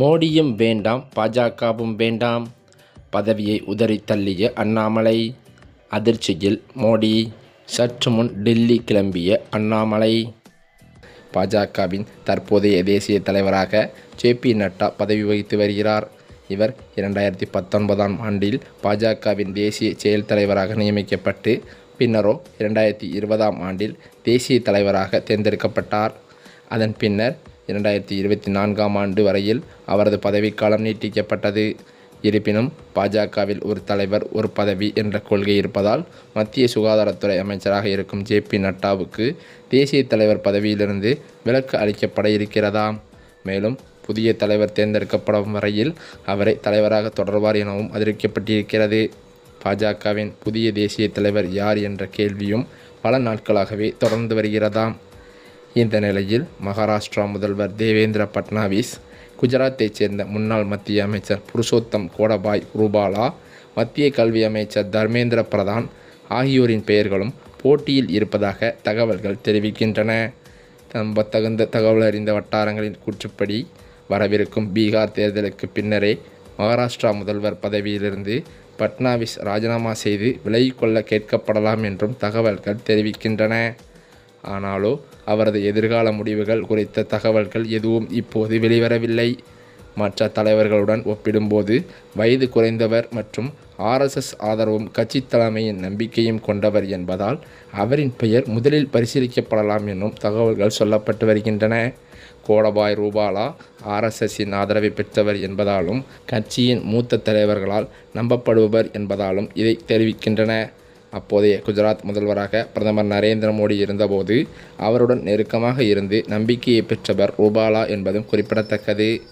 மோடியும் வேண்டாம் பாஜகவும் வேண்டாம். பதவியை உதறி தள்ளிய அண்ணாமலை. அதிர்ச்சியில் மோடி சற்று முன் டெல்லி கிளம்பிய அண்ணாமலை. பாஜகவின் தற்போதைய தேசிய தலைவராக ஜே பி நட்டா பதவி வகித்து வருகிறார். இவர் இரண்டாயிரத்தி பத்தொன்பதாம் ஆண்டில் பாஜகவின் தேசிய செயல் தலைவராக நியமிக்கப்பட்டு பின்னரோ இரண்டாயிரத்தி இருபதாம் ஆண்டில் தேசிய தலைவராக தேர்ந்தெடுக்கப்பட்டார். அதன் பின்னர் இரண்டாயிரத்தி இருபத்தி நான்காம் ஆண்டு வரையில் அவரது பதவிக்காலம் நீட்டிக்கப்பட்டது. இருப்பினும் பாஜகவில் ஒரு தலைவர் ஒரு பதவி என்ற கொள்கை இருப்பதால் மத்திய சுகாதாரத்துறை அமைச்சராக இருக்கும் ஜே பி நட்டாவுக்கு தேசிய தலைவர் பதவியிலிருந்து விலக்கு அளிக்கப்பட இருக்கிறதாம் மேலும் புதிய தலைவர் தேர்ந்தெடுக்கப்படும் வரையில் அவரை தலைவராக தொடர்வார் எனவும் அறிவிக்கப்பட்டிருக்கிறது. பாஜகவின் புதிய தேசிய தலைவர் யார் என்ற கேள்வியும் பல நாட்களாகவே தொடர்ந்து வருகிறதாம். இந்த நிலையில் மகாராஷ்டிரா முதல்வர் தேவேந்திர பட்னாவிஸ் குஜராத்தைச் சேர்ந்த முன்னாள் மத்திய அமைச்சர் புருஷோத்தம் கோடபாய் ரூபாலா மத்திய கல்வி அமைச்சர் தர்மேந்திர பிரதான் ஆகியோரின் பெயர்களும் போட்டியில் இருப்பதாக தகவல்கள் தெரிவிக்கின்றன. நம்பத்தகுந்த தகவல் அறிந்த வட்டாரங்களின் கூற்றுப்படி வரவிருக்கும் பீகார் தேர்தலுக்கு பின்னரே மகாராஷ்டிரா முதல்வர் பதவியிலிருந்து பட்னாவிஸ் ராஜினாமா செய்து விலகிக்கொள்ள கேட்கப்படலாம் என்றும் தகவல்கள் தெரிவிக்கின்றன. ஆனாலோ அவரது எதிர்கால முடிவுகள் குறித்த தகவல்கள் எதுவும் இப்போது வெளிவரவில்லை. மற்ற தலைவர்களுடன் ஒப்பிடும்போது வயது குறைந்தவர் மற்றும் ஆர்எஸ்எஸ் ஆதரவும் கட்சி தலைமையின் நம்பிக்கையும் கொண்டவர் என்பதால் அவரின் பெயர் முதலில் பரிசீலிக்கப்படலாம் என்னும் தகவல்கள் சொல்லப்பட்டு வருகின்றன. கோடபாய் ரூபாலா ஆர்எஸ்எஸ்ஸின் ஆதரவை பெற்றவர் என்பதாலும் கட்சியின் மூத்த தலைவர்களால் நம்பப்படுபவர் என்பதாலும் இதை தெரிவிக்கின்றன. அப்போதைய குஜராத் முதல்வராக பிரதமர் நரேந்திர மோடி இருந்தபோது அவருடன் நெருக்கமாக இருந்து நம்பிக்கையை பெற்றவர் ரூபாலா என்பதும் குறிப்பிடத்தக்கது.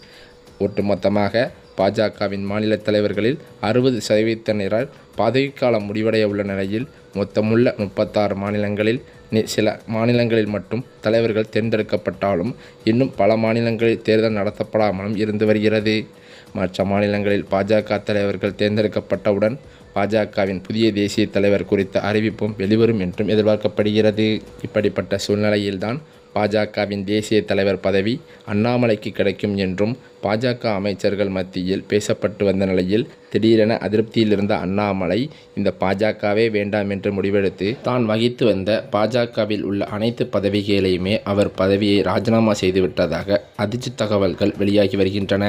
ஒட்டுமொத்தமாக பாஜகவின் மாநில தலைவர்களில் அறுபது சதவீதத்தினரால் பதவிக்காலம் முடிவடைய உள்ள நிலையில் மொத்தமுள்ள முப்பத்தாறு மாநிலங்களில் சில மாநிலங்களில் மட்டும் தலைவர்கள் தேர்ந்தெடுக்கப்பட்டாலும் இன்னும் பல மாநிலங்களில் தேர்தல் நடத்தப்படாமலும் இருந்து வருகிறது. மற்ற மாநிலங்களில் பாஜக தலைவர்கள் தேர்ந்தெடுக்கப்பட்டவுடன் பாஜகவின் புதிய தேசிய தலைவர் குறித்த அறிவிப்பும் வெளிவரும் என்றும் எதிர்பார்க்கப்படுகிறது. இப்படிப்பட்ட சூழ்நிலையில்தான் பாஜகவின் தேசிய தலைவர் பதவி அண்ணாமலைக்கு கிடைக்கும் என்றும் பாஜக அமைச்சர்கள் மத்தியில் பேசப்பட்டு வந்த நிலையில் திடீரென அதிருப்தியில் இருந்த அண்ணாமலை இந்த பாஜகவே வேண்டாம் என்று முடிவெடுத்து தான் வகித்து வந்த பாஜகவில் உள்ள அனைத்து பதவிகளையுமே அவர் பதவியை ராஜினாமா செய்துவிட்டதாக அதிர்ச்சி தகவல்கள் வெளியாகி வருகின்றன.